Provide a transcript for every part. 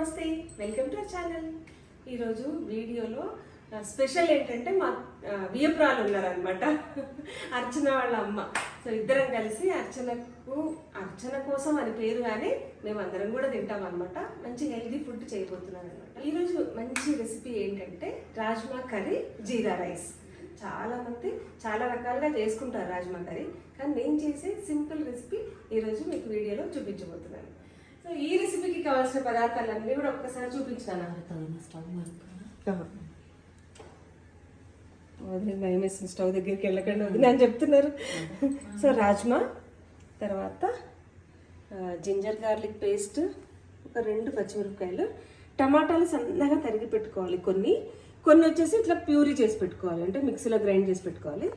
నమస్తే welcome to channel. ఈరోజు వీడియోలో స్పెషల్ ఏంటంటే మా వియపురాలు ఉన్నారనమాట అర్చన వాళ్ళ అమ్మ. సో ఇద్దరం కలిసి అర్చనకు అర్చన కోసం అని పేరు కానీ మేము అందరం కూడా తింటాం అనమాట మంచి హెల్దీ ఫుడ్ చేయబోతున్నాను అనమాట ఈరోజు మంచి రెసిపీ ఏంటంటే రాజ్మా కర్రీ జీరా రైస్. చాలా మంది చాలా రకాలుగా చేసుకుంటారు రాజ్మా కర్రీ. కానీ నేను చేసే సింపుల్ రెసిపీ ఈరోజు మీకు వీడియోలో చూపించబోతున్నాను. సో ఈ రెసిపీకి కావాల్సిన పదార్థాలన్నీ కూడా ఒక్కసారి చూపించాను వదిలే భయం వేసిన స్టవ్ దగ్గరికి వెళ్ళకండి వదిలే అని చెప్తున్నారు. సో రాజ్మా తర్వాత జింజర్ గార్లిక్ పేస్ట్ ఒక రెండు పచ్చిమిరపకాయలు. టమాటాలు సన్నగా తరిగి పెట్టుకోవాలి కొన్ని. కొన్ని వచ్చేసి ఇట్లా ప్యూరీ చేసి పెట్టుకోవాలి. అంటే మిక్సీలో గ్రైండ్ చేసి పెట్టుకోవాలి.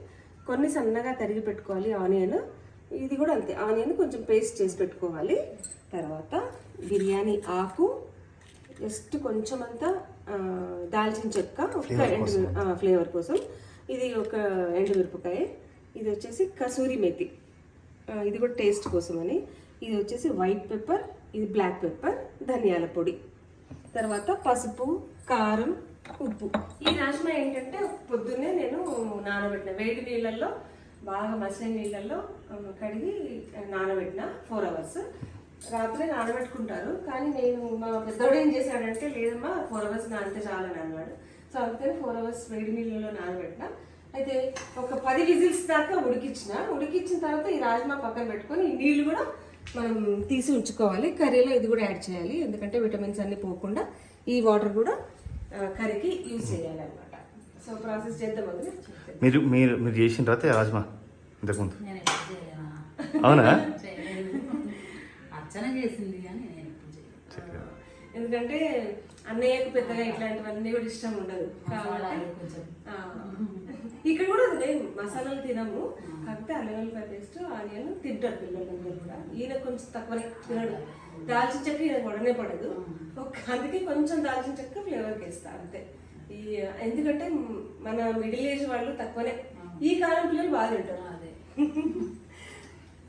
కొన్ని సన్నగా తరిగి పెట్టుకోవాలి ఆనియన్. ఇది కూడా అంతే. ఆనియన్ కొంచెం పేస్ట్ చేసి పెట్టుకోవాలి. తర్వాత బిర్యానీ ఆకు జస్ట్ కొంచెం అంతా దాల్చిన చెక్క ఒక ఎండు ఫ్లేవర్ కోసం. ఇది ఒక ఎండుమిరపకాయ. ఇది వచ్చేసి కసూరి మెతి. ఇది కూడా టేస్ట్ కోసం అని ఇది వచ్చేసి వైట్ పెప్పర్ ఇది బ్లాక్ పెప్పర్ ధనియాల పొడి. తర్వాత పసుపు కారం ఉప్పు. ఈ రాజ్మా ఏంటంటే పొద్దున్నే నేను నానబెట్టిన. వేడి నీళ్ళల్లో బాగా మసిన నీళ్ళల్లో కడిగి నానబెట్టిన ఫోర్ అవర్స్ రాత్రి నానబెట్టుకుంటారు. కానీ నేను మా పెద్దోడు ఏం చేశాడంటే లేదమ్మా ఫోర్ అవర్స్ నానితే చాలని అన్నాడు. సో అందుకని ఫోర్ అవర్స్ వేడి నీళ్ళలో నానబెట్టిన. అయితే ఒక పది విజిల్స్ దాకా ఉడికించిన ఉడికించిన తర్వాత ఈ రాజ్మా పక్కన పెట్టుకొని ఈ నీళ్ళు కూడా మనం తీసి ఉంచుకోవాలి. కర్రీలో ఇది కూడా యాడ్ చేయాలి. ఎందుకంటే విటమిన్స్ అన్ని పోకుండా ఈ వాటర్ కూడా కర్రీకి యూజ్ చేయాలి అనమాట సో ప్రాసెస్ చేద్దాం మీరు మీరు మీరు చేసిన తర్వాత రాజ్మా ఇంతకుముందు? అవునా. అర్చన చేసింది కానీ నేను ఎప్పుడు చేయలేదు. ఎందుకంటే అన్నయ్యకు పెద్దగా ఇట్లాంటివన్నీ కూడా ఇష్టం ఉండదు కొంచెం. ఆ, ఇక్కడ కూడా అదే మసాలాలు తినము కాకపోతే అల్లం వెల్లిపాయ పేస్ట్ ఆనియన్ తింటారు పిల్లలందరూ కూడా. ఈయన కొంచెం తక్కువనే తినడు. దాల్చిన చెక్క ఈయన పడనే పడదు. ఒక అందుకే కొంచెం దాల్చిన చెక్క ఫ్లేవర్కి వేస్తా అంతే. ఈ ఎందుకంటే మన మిడిల్ ఏజ్ వాళ్ళు తక్కువనే. ఈ కాలం పిల్లలు బాగా తింటారు. అదే.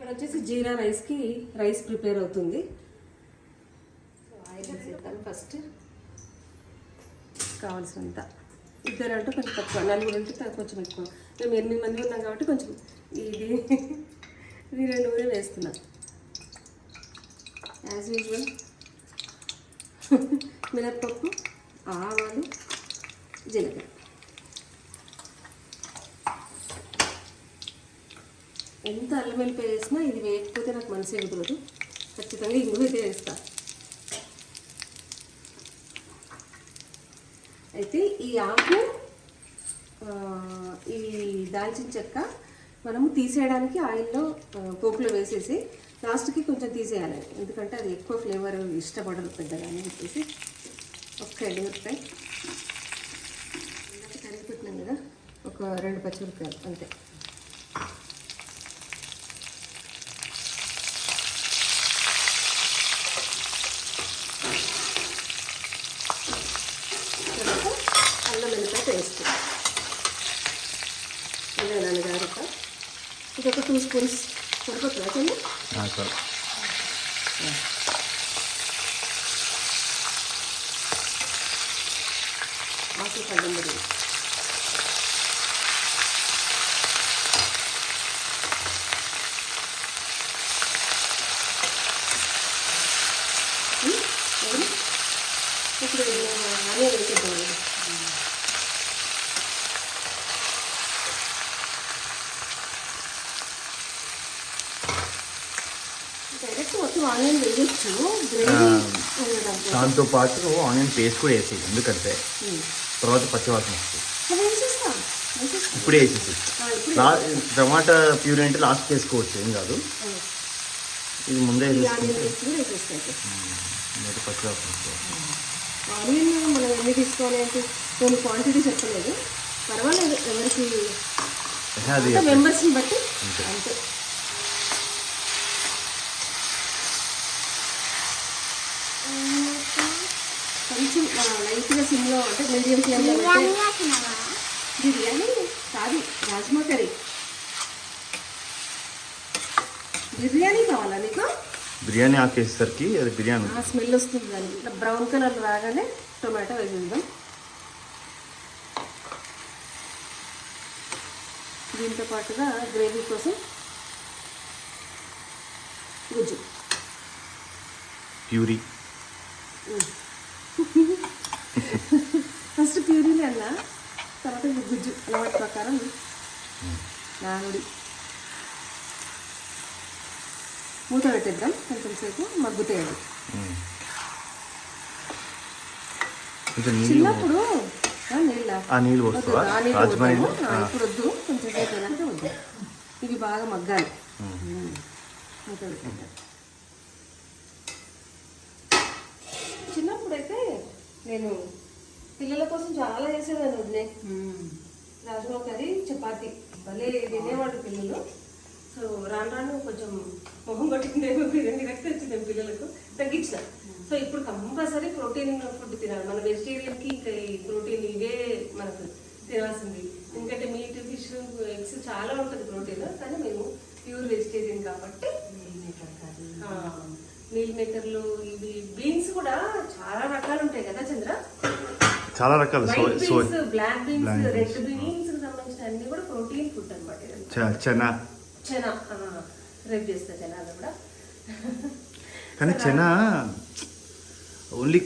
ఇక్కడ వచ్చేసి జీరా రైస్కి రైస్ ప్రిపేర్ అవుతుంది. సో ఆయిల్ వేసేద్దాం ఫస్ట్. కావాల్సినంత. ఇద్దరు అంటే కొంచెం తక్కువ నలుగురు అంటే కొంచెం ఎక్కువ. మేము ఎనిమిది మంది ఉన్నాం కాబట్టి కొంచెం ఇది ఇది రెండు కూడా వేస్తున్నా. యాజ్ యూజువల్ మినప్పప్పు ఆవాలు జీలకర్ర. ఎంత అల్లం వెల్లిపాయ వేసినా ఇది వేయకపోతే నాకు మనసు కుదరదు. ఖచ్చితంగా ఇంగు అయితే వేస్తా అయితే ఈ ఆకు ఈ దాల్చిన చెక్క మనము తీసేయడానికి ఆయిల్లో పోపులో వేసేసి లాస్ట్కి కొంచెం తీసేయాలి. ఎందుకంటే అది ఎక్కువ ఫ్లేవర్ ఇష్టపడదు పెద్దగా అని చెప్పేసి. ఒక్క ఎండుమిరపకాయ ఇందాక పెట్టినాం కదా ఒక రెండు పచ్చిమిరపకాయలు అంతే తర్వాత అల్లం వెల్లిపాయ పేస్ట్ అల్లం నాన్నగారు ఇది ఒక టూ స్పూన్స్ సరిపోతుందా కొంచెం ఆ, సరే. ఆకు కళ్ళం పొడి ఉమ్, ఎవరు? ఇప్పుడు అన్నీ వేసేద్దాం డైరెక్ట్ మొత్తం ఆనియన్ వేయొచ్చు గ్రేవీ ఉండడానికి దాంతో పాటు ఆనియన్ పేస్ట్ కూడా వేసి ఎందుకంటే తర్వాత పచ్చివాసన వస్తుంది. ఇప్పుడే వేసేసి లా టమాటా ప్యూరీ అంటే లాస్ట్ వేసుకోవచ్చు ఏం కాదు. ఇది ముందే వేసుకుంటే పచ్చివాసన వస్తుంది. ఆనియన్ మనం ఎన్ని తీసుకోవాలి అంటే కొన్ని క్వాంటిటీ చెప్పలేదు. పర్వాలేదు ఎవరికి అది మెంబర్స్ని బట్టి అంతే. అంతే కొంచెం లైట్గా సిమ్లో అంటే మీడియం ఫ్లేమ్లో బిర్యానీ కాదు రాజ్మా కర్రీ. బిర్యానీ కావాలా నీకు? బిర్యానీ ఆకేసరికి అది బిర్యానీ. స్మెల్ వస్తుంది దానికి. ఇట్లా బ్రౌన్ కలర్ రాగానే టొమాటో వేసేద్దాం దీంతో పాటుగా గ్రేవీ కోసం గుజ్జు. ప్యూరీ. ప్యూరీని అన్న తర్వాత ఇది గుజ్జు అలవాటు ప్రకారం నానుడి. మూత పెట్టేద్దాం. కొంచెం సేపు మగ్గుతాయి అవి కొంచెం నీళ్ళు చిన్నప్పుడు నీళ్ళ. ఇప్పుడు వద్దు కొంచెం సేపు అయినాక వద్దు. ఇవి బాగా మగ్గాలి. మూత పెట్టేద్దాం. చిన్నప్పుడైతే నేను పిల్లల కోసం చాలా చేసేదాన్ని వదిలే రాజ్మా కర్రీ చపాతి. భలే తినేవాళ్ళు పిల్లలు. సో రాను రాను కొంచెం మొహం కొట్టిందేమో బిర్యానీ రక్తం వచ్చింది పిల్లలకు. తగ్గించిన. సో ఇప్పుడు కంపల్సరీ ప్రోటీన్ ఫుడ్ తినాలి. మన వెజిటేరియన్కి ఇంకా ఈ ప్రోటీన్ ఇవే మనకు తినాల్సింది. ఎందుకంటే మీట్ ఫిష్ ఎగ్స్ చాలా ఉంటుంది ప్రోటీన్. కానీ మేము ప్యూర్ వెజిటేరియన్ కాబట్టి మీల్ మేకర్లు ఇవి బీన్స్ కూడా చాలా రకాలు ఉంటాయి కదా చంద్ర? చాలా రకాల. Soy white soy beans black beans Black red beans సంబంధించిన అన్ని కూడా ప్రోటీన్ ఫుడ్ అనమాట చ- చెనా. కానీ చెనా ఓన్లీ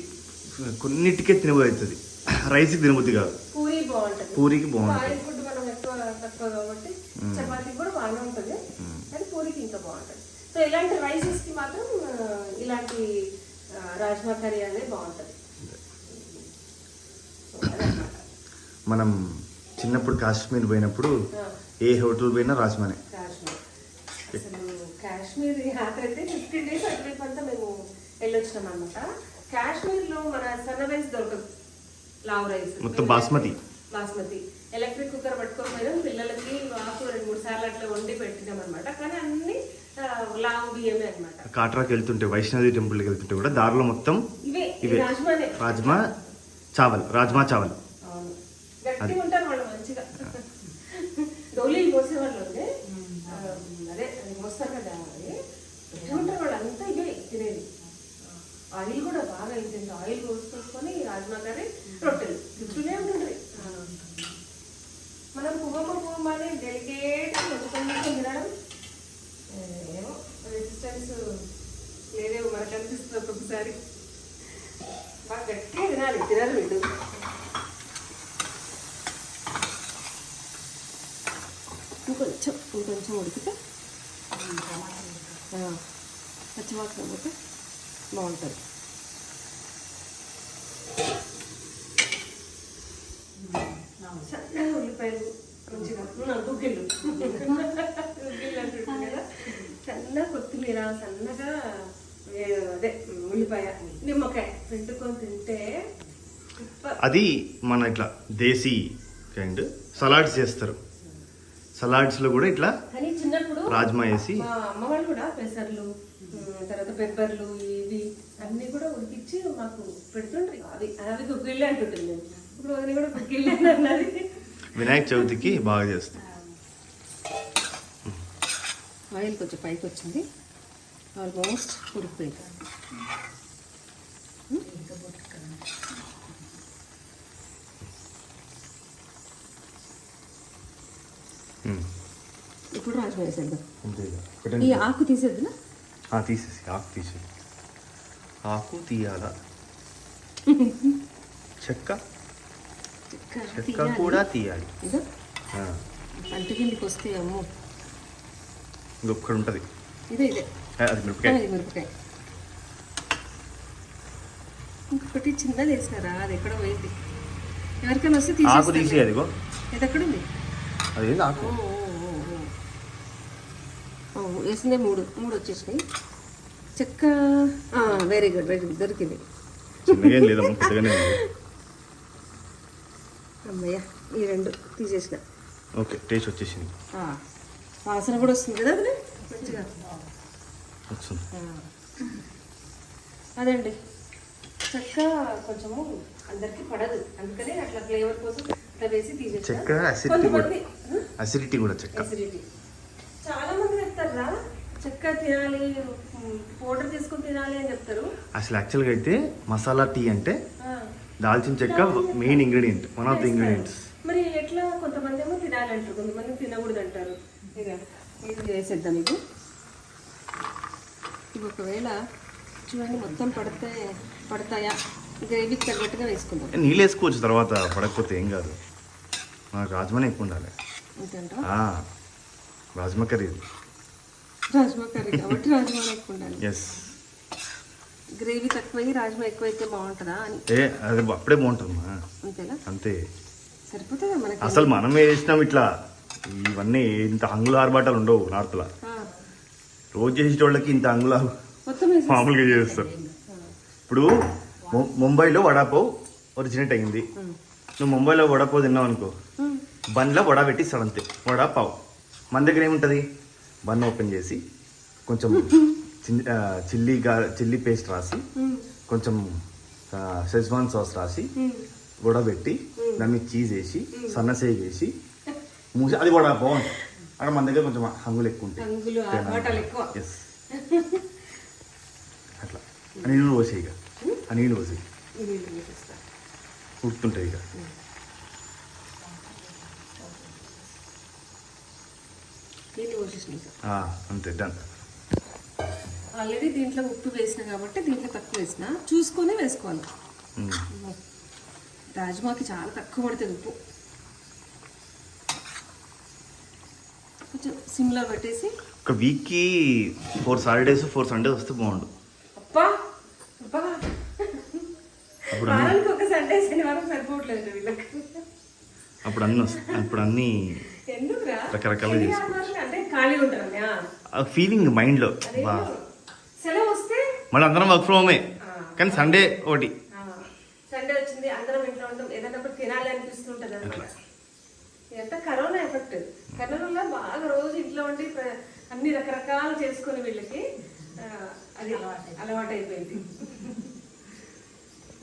కొన్నిటికే తినబోతుంది రైస్కి తినబుద్ధి కాదు. పూరి బాగుంటది. పూరికి బాగుంటుంది. చపాతీ కూడా బాగానే ఉంటుంది. కానీ పూరికి ఇంకా బాగుంటుంది. సో ఇలాంటి రైసెస్కి మాత్రం ఇలాంటి రాజ్మా కర్రీ అనేది బాగుంటుంది సో అదన్నమాట. మనం చిన్నప్పుడు కాశ్మీర్ పోయినప్పుడు. ఏ హోటల్ పోయినా రాజ్మానే. కాశ్మీర్. యాత్ర అయితే ఫిఫ్టీన్ డేస్ అటువైపు అంతా మేము వెళ్ళొచ్చినాం అనమాట కాశ్మీర్లో మన సన్న రైస్ దొరకదు. లావ్ రైస్ మొత్తం బాస్మతి. బాస్మతి. ఎలక్ట్రిక్ కుక్కర్ పట్టుకొని పోయినాం. పిల్లలకి వాకు రెండు మూడు సార్లు అట్లా వండి పెట్టినాం అనమాట కానీ అన్ని లావ్ బియ్యమే అనమాట కాట్రాకి వెళ్తుంటే వైష్ణవి టెంపుల్కి వెళ్తుంటే కూడా దారిలో మొత్తం ఇవే ఇవే. రాజ్మా చావల్ రాజ్మా చావల్. అవును గట్టిగా ఉంటారు వాళ్ళు మంచిగా. డోలీలు కోసేవాళ్ళు ఉండే అదే అది మోస్తారు కదా అది ఉంటారు వాళ్ళు? అంతా ఇవే తినేది. ఆయిల్ కూడా బాగా అయిపోయింది. ఆయిల్ పోసుకొని రాజ్మా కర్రీ రొట్టెలు రుచులే ఉంటుంది మనం పువ్వమ్మ పువ్వమ్మ అని డెలికేట్ తినడం ఏమో రెసిస్టెన్స్ లేదేమో మనకు అనిపిస్తుంది ఒక్కొక్కసారి. బాగా గట్టిగా తినాలి తినాలి వీళ్ళు. ఇంకొంచెం ఇంకొంచెం ఉడికితే పచ్చివాసన పోతే బాగుంటుంది సన్నగా ఉల్లిపాయలు మంచిగా గుగ్గిళ్ళు గుగ్గిళ్ళు అంటుంటారు కదా సన్న కొత్తిమీర సన్నగా అదే ఉల్లిపాయ నిమ్మకాయ పెట్టుకొని తింటే. అది మన ఇట్లా దేశీ కైండ్ సలాడ్స్ చేస్తారు సలాడ్స్లో కూడా ఇట్లా కానీ చిన్నప్పుడు రాజ్మా వేసి మా అమ్మ వాళ్ళు కూడా పెసర్లు తర్వాత పెప్పర్లు ఇవి అన్ని కూడా ఉడికిచ్చి మాకు పెడుతుండ్రి. అవి అవి గుగ్గిళ్ళే అంటుంటుంది మేము. ఇప్పుడు వదిలి కూడా గుగ్గిళ్ళే అని అన్నది. వినాయక చవితికి బాగా చేస్తాం. ఆయిల్ కొంచెం పైకి వచ్చింది. ఆల్మోస్ట్ ఉడికిపోయింది. ఇప్పుడు రాజు వేసేద్దాం. ఈ. ఆకు తీసేద్దా తీసేసి ఆకు తీసేసి ఆకు తీయాలా? చెక్క? చెక్క కూడా తీయాలి. అంటు కిందికి వస్తే అమ్మో. ఇంకొకటి ఉంటుంది. ఇదే ఇదే. అది మిరపకాయ. మిరపకాయ. ఇంకొకటి చిన్నది వేసినారా? అది ఎక్కడ పోయింది. ఎవరికైనా వస్తే ఆకు తీసి తీసేస్తాను అదిగో. ఇది ఎక్కడుంది? అది ఆకు? వేసిందే మూడు. మూడు వచ్చేసినాయి. చెక్క వెరీ గుడ్ వెరీ గుడ్ దొరికింది. అమ్మయ్య ఈ రెండు తీసేసిన. ఓకే టేస్ట్ వచ్చేసింది. వాసన కూడా వస్తుంది కదా అది మంచిగా. అదండి. చెక్క కొంచెము అందరికి పడదు. అందుకనే అట్లా ఫ్లేవర్ కోసం అట్లా వేసి తీసేసిన. చెక్క కూడా. అసిడిటీ కూడా చెక్క. అసిడిటీ చాలా మంది చెప్తారా చెక్క తినాలి పౌడర్ తీసుకొని తినాలి అని చెప్తారు. అసలు యాక్చువల్గా అయితే మసాలా టీ అంటే దాల్చిన చెక్క main ingredient one of the ingredients మరి ఎట్లా కొంతమంది ఏమో తినాలంటారు కొంతమంది తినకూడదు అంటారు. ఇక ఇది చేసేద్దాం ఇది? ఇవి ఒకవేళ చూడండి మొత్తం పడితే పడతాయా? గ్రేవీకి తగ్గట్టుగా వేసుకుందాం. నీళ్ళు వేసుకోవచ్చు తర్వాత పడకపోతే ఏం కాదు. మనకు రాజ్మానే ఎక్కువ ఉండాలి. రాజ్మా కర్రీ రాజ్మా కర్రీ కాబట్టి రాజ్మా ఎక్కువ ఉండాలి. ఎస్ గ్రేవీ తక్కువయ్యి రాజ్మా ఎక్కువైతే బాగుంటుందా అని. ఏ అది అప్పుడే బాగుంటుందమ్మా. అంతేనా? అంతే. సరిపోతుందా మనకి? అసలు మనం వేసినాం ఇట్లా? ఇవన్నీ ఇంత అంగుళ ఆర్బాటాలు ఉండవు నార్త్లో. రోజు చేసేటోళ్ళకి ఇంత అంగుళ మొత్తం వేసి మామూలుగా చేస్తారు. ఇప్పుడు ముంబైలో వడాపావ్ ఒరిజినేట్ అయింది నువ్వు ముంబైలో వడాపావ్ తిన్నావు అనుకో బండ్లో వడ పెట్టిస్తాడు అంతే. వడా పావ్ మన దగ్గర ఏముంటుంది? బన్ ఓపెన్ చేసి కొంచెం చిల్లీ గా చిల్లీ పేస్ట్ రాసి కొంచెం షెజ్వాన్ సాస్ రాసి వడబెట్టి దాని మీద చీజ్ వేసి సన్నసేగి వేసి మూసి అది వడ బాగుంటుంది అక్కడ మన దగ్గర కొంచెం హంగులు ఎక్కువ ఉంటాయి. ఎస్ అట్లా. నీళ్ళు పోసే ఇక. ఆ నీళ్ళు పోసి ఇది ఇది వేసేస్తా. ఉడుతుంటాయి ఇక నీళ్ళు పోసేసినాం సార్ ఆ, అంతే డన్ ఆల్రెడీ దీంట్లో ఉప్పు వేసిన కాబట్టి దీంట్లో తక్కువ వేసిన. చూసుకొని వేసుకోవాలి. రాజ్మాకి చాలా తక్కువ పడుతుంది ఉప్పు. కొంచెం సిమ్లో పెట్టేసి. ఒక వీక్కి ఫోర్ సాటర్డేస్ ఫోర్ సండేస్ వస్తే బాగుండు. అప్పా అప్పుడు వారానికి ఒక సండే శనివారం సరిపోవట్లేదు వీళ్ళకి. అప్పుడు అన్ని వస్తాయి అప్పుడు అన్ని రకరకాలుగా శనివారం చేసుకోవచ్చు. రోజులు అంటే ఖాళీ ఉంటారని ఆ ఫీలింగ్ మైండ్లో అదే బా. సెలవు వస్తే? మళ్ళీ అందరం వర్క్ ఫ్రమ్ హోమే. కానీ సండే ఒకటి. సండే వచ్చింది అందరం ఇంట్లో ఉంటాం. ఏదైనా ఒకటి తినాలి అనిపిస్తుంటది అనమాట ఇదంతా కరోనా ఎఫెక్ట్ కరోనాలో బాగా రోజు ఇంట్లో ఉండి అన్ని రకరకాలు చేసుకుని వీళ్ళకి అది అలవాటు అయిపోయింది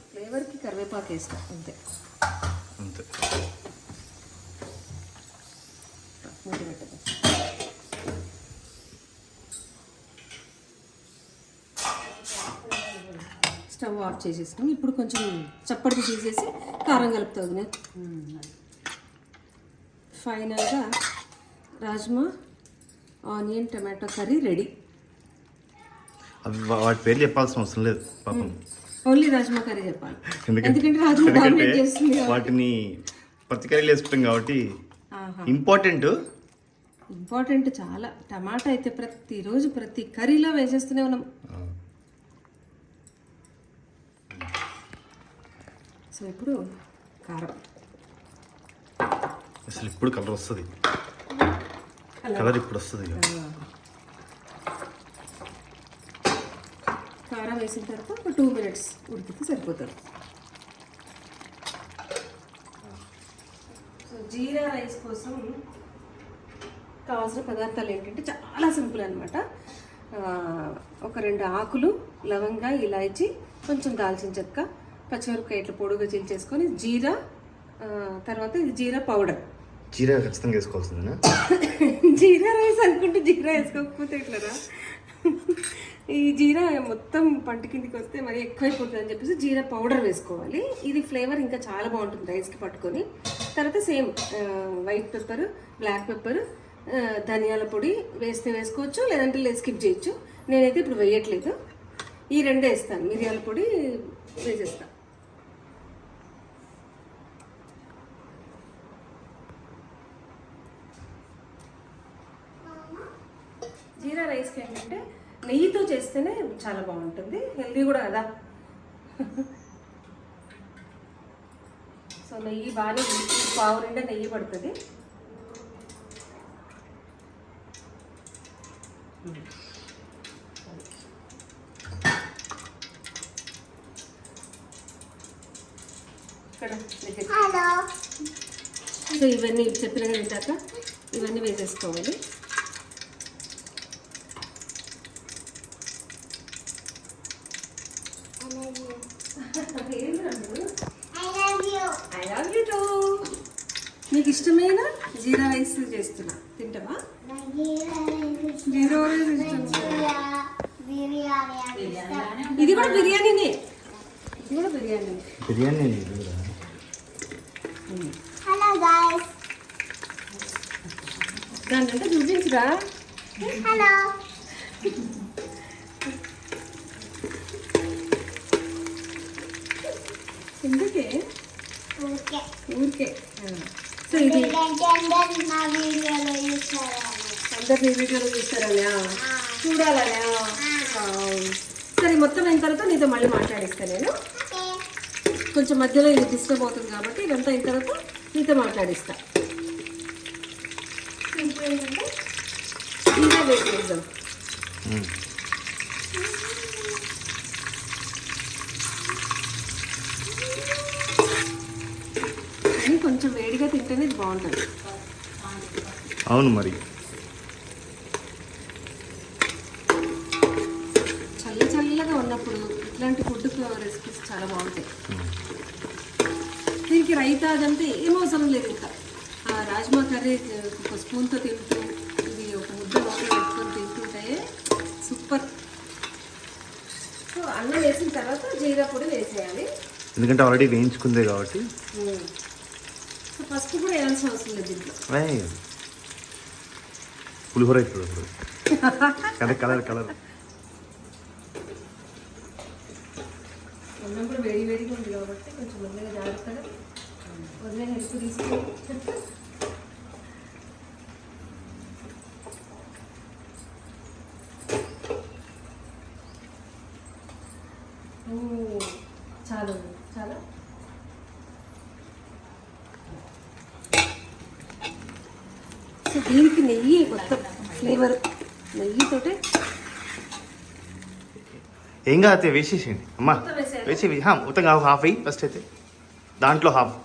ఫ్లేవర్కి కరివేపాకు వేస్తాం అంతే. అంతే. పెట్టదు స్టవ్ ఆఫ్ చేసేసుకుని ఇప్పుడు కొంచెం చప్పటికి తీసేసి కారం కలుపుతుంది ఫైనల్గా rajma onion tomato curry ready. వాటి పేర్లు చెప్పాల్సిన అవసరం లేదు పాపం. ఓన్లీ రాజ్మా కర్రీ చెప్పాలి. ఎందుకంటే రాజ్మా డామినేట్ చేస్తుంది. వాటిని ప్రతి కర్రీలు వేసుకుంటాం కాబట్టి ఇంపార్టెంట్? ఇంపార్టెంట్ చాలా. టమాటా అయితే ప్రతిరోజు ప్రతి కర్రీలో వేసేస్తూనే ఉన్నాం. సో ఇప్పుడు కారం. అసలు ఇప్పుడు కలర్ వస్తుంది. కలర్. ఇప్పుడు వస్తుంది. కారం వేసిన తర్వాత ఒక టూ మినిట్స్ ఉడికితే సరిపోతుంది. సో జీరా రైస్ కోసం కావాల్సిన పదార్థాలు ఏంటంటే చాలా సింపుల్ అనమాట ఒక రెండు ఆకులు లవంగా ఇలాచి కొంచెం దాల్చిన చెక్క పచ్చిమిరపకాయ ఇట్లా పొడుగా చీల్చేసుకొని జీరా తర్వాత ఇది జీరా పౌడర్. జీరా ఖచ్చితంగా వేసుకోవాల్సిందేనా? జీరా రైస్ అనుకుంటే జీరా వేసుకోకపోతే ఎట్లరా? ఈ జీరా మొత్తం పంట కిందికి వస్తే మరి ఎక్కువైపోతుంది అని చెప్పేసి జీరా పౌడర్ వేసుకోవాలి. ఇది ఫ్లేవర్ ఇంకా చాలా బాగుంటుంది రైస్కి పట్టుకొని. తర్వాత same white pepper black pepper ధనియాల పొడి వేస్తే వేసుకోవచ్చు లేదంటే లేదు స్కిప్ చేయొచ్చు. నేనైతే ఇప్పుడు వేయట్లేదు. ఈ రెండే వేస్తాను. మిరియాల పొడి వేసేస్తాను జీరా రైస్కి ఏంటంటే నెయ్యితో చేస్తేనే చాలా బాగుంటుంది. హెల్దీ కూడా కదా. సో నెయ్యి బాగానే పావు నిండా నెయ్యి పడుతుంది. సో ఇవన్నీ చెప్పిన ఇందాక ఇవన్నీ వేసేసుకోవాలి ఐ లవ్ యూ టూ నీకు ఇష్టమైన జీరా రైస్ చేస్తున్నా. తింటావా? జీరా రైస్ ఇది కూడా బిర్యానీనే. ఇది కూడా బిర్యానీ. బిర్యానీ హలో గాయస్ దాని అంటే చూపించరా హలో ఎందుకే ఓకే ఊరికే. సో ఇది అందరు నా వీడియోలో చూస్తారనా చూడాలనా సరే మొత్తం అయిన తర్వాత నీతో మళ్ళీ మాట్లాడిస్తాను నేను. కొంచెం మధ్యలో ఇది డిస్టర్బ్ అవుతుంది కాబట్టి ఇదంతా అయిన తర్వాత నీతో మాట్లాడిస్తా. జీరా వెయిట్ చేద్దాం కానీ కొంచెం వేడిగా తింటేనే ఇది బాగుంటుంది. అవును మరి. చల్ల చల్లగా ఉన్నప్పుడు ఇట్లాంటి ఫుడ్ రెసిపీస్ చాలా బాగుంటాయి. దీనికి రైతా అదంతా ఏం అవసరం లేదు ఇంకా. ఆ రాజ్మా కర్రీ ఒక స్పూన్తో తింటూ ఇది ఒక ముద్ద లోపల పెట్టుకొని తింటుంటే సూపర్. సో అన్నం వేసిన తర్వాత జీరా పొడి వేసేయాలి. ఎందుకంటే ఆల్రెడీ వేయించుకుందే కాబట్టి. ఫస్ట్ కూడా వేయాల్సిన అవసరం లేదు దీంట్లో. పులిహోర ఇప్పుడు. Colour colour colour. అన్నం కూడా వేడి వేడిగా ఉంది కాబట్టి కొంచెం మెల్లగా జాగ్రత్తగా వదిలే హెల్ప్ తీసుకుని చాలు చాలా దీనికి నెయ్యి కొత్త ఫ్లేవర్ నెయ్యితోటే. ఏం కాదు వేసేసేయండి. అమ్మా మొత్తం? వేసి హా, మొత్తం హాఫ్ హాఫ్ అయ్యి ఫస్ట్ అయితే. దాంట్లో హాఫ్.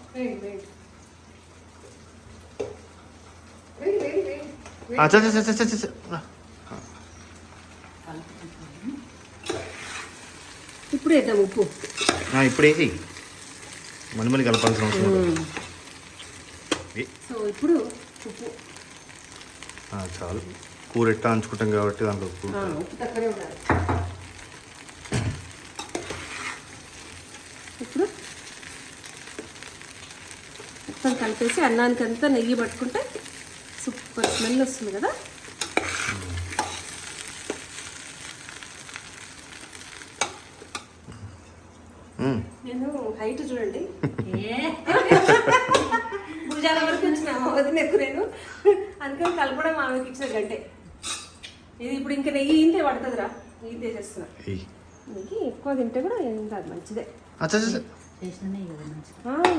ఇప్పుడు వేద్దాం ఉప్పు. ఇప్పుడు వేసి మళ్ళీ మళ్ళీ కలపాల్సిన అవసరం లేదు. ఏ, సో ఇప్పుడు ఉప్పు. చాలు. కూర ఎట్టా అంచుకుంటాం కాబట్టి దాంట్లో ఉప్పు ఇప్పుడు మొత్తం కలిపేసి అన్నానికి అంతా నెయ్యి పట్టుకుంటే సూపర్ స్మెల్ వస్తుంది కదా. నేను హైట్ చూడండి ఏ భుజాల వరకు వచ్చిన వదినకు నేను అందుకని కలపడం ఆమెకి ఇచ్చిన గంటే. ఇది ఇప్పుడు ఇంకా నెయ్యి ఇంతే పడుతుందిరా. నెయ్యి తీసేస్తున్నా. నెయ్యి ఎక్కువ తింటే కూడా ఏం కాదు మంచిదే.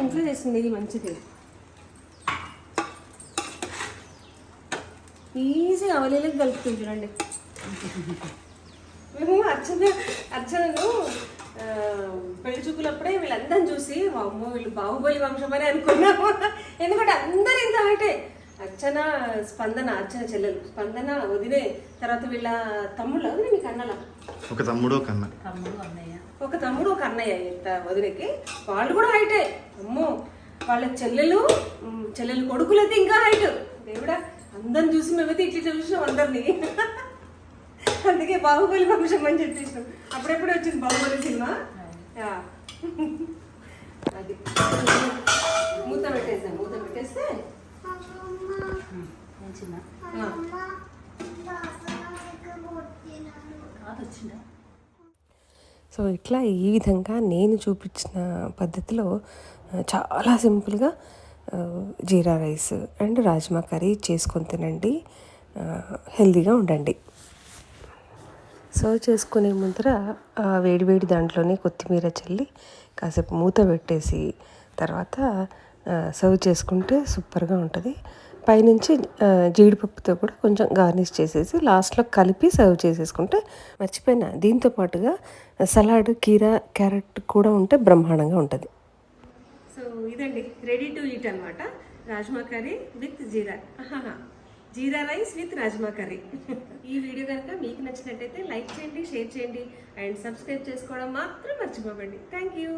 ఇంట్లో చేసిన నెయ్యి మంచిది. ఈజీగా అవలీలకు కలుపుతుంది చూడండి. మేము అర్చన అర్చనను పెళ్ళి చూపులప్పుడే వీళ్ళందరిని చూసి అమ్మో వీళ్ళు బాహుబలి వంశం అని అనుకున్నాము. ఎందుకంటే అందరు ఇంత హైటే. అర్చన స్పందన అర్చన చెల్లెలు. స్పందన వదినే. తర్వాత వీళ్ళ తమ్ముళ్ళ వదిన మీకు అన్నలా ఒక తమ్ముడు ఒక అన్న. తమ్ముడు అన్నయ్య. ఒక తమ్ముడు ఒక అన్నయ్య ఇంత వదినకి. వాళ్ళు కూడా హైటే. అమ్మో! వాళ్ళ చెల్లెలు చెల్లెలు కొడుకులైతే ఇంకా హైట్. దేవుడా అందరిని చూసి మేమైతే ఇట్లా చూసినాం అందరినీ. అందుకే బాహుబలి వంశం అని చెప్పేసినాం. అప్పుడెప్పుడు వచ్చింది బాహుబలి సినిమా. యా. అది. మూత పెట్టేసాం మూత పెట్టేస్తే వచ్చిందా సో ఇట్లా ఈ విధంగా నేను చూపించిన పద్ధతిలో చాలా సింపుల్గా jeera rice and rajma curry చేసుకొని తినండి. ఆ, హెల్తీగా ఉండండి. సర్వ్ చేసుకునే ముందర వేడివేడి దాంట్లోనే కొత్తిమీర చల్లి కాసేపు మూత పెట్టేసి తర్వాత సర్వ్ చేసుకుంటే సూపర్గా ఉంటుంది. పైనుంచి జీడిపప్పుతో కూడా కొంచెం గార్నిష్ చేసేసి లాస్ట్లో కలిపి సర్వ్ చేసేసుకుంటే మర్చిపోయిన. దీంతో పాటుగా సలాడ్ కీరా క్యారెట్ కూడా ఉంటే బ్రహ్మాండంగా ఉంటుంది. సో ఇదండి. రెడీ టు ఈట్ అనమాట rajma curry with jeera. Jeera rice with rajma curry. ఈ వీడియో కనుక మీకు నచ్చినట్టయితే లైక్ చేయండి షేర్ చేయండి అండ్ సబ్స్క్రైబ్ చేసుకోవడం మాత్రం మర్చిపోకండి. Thank you.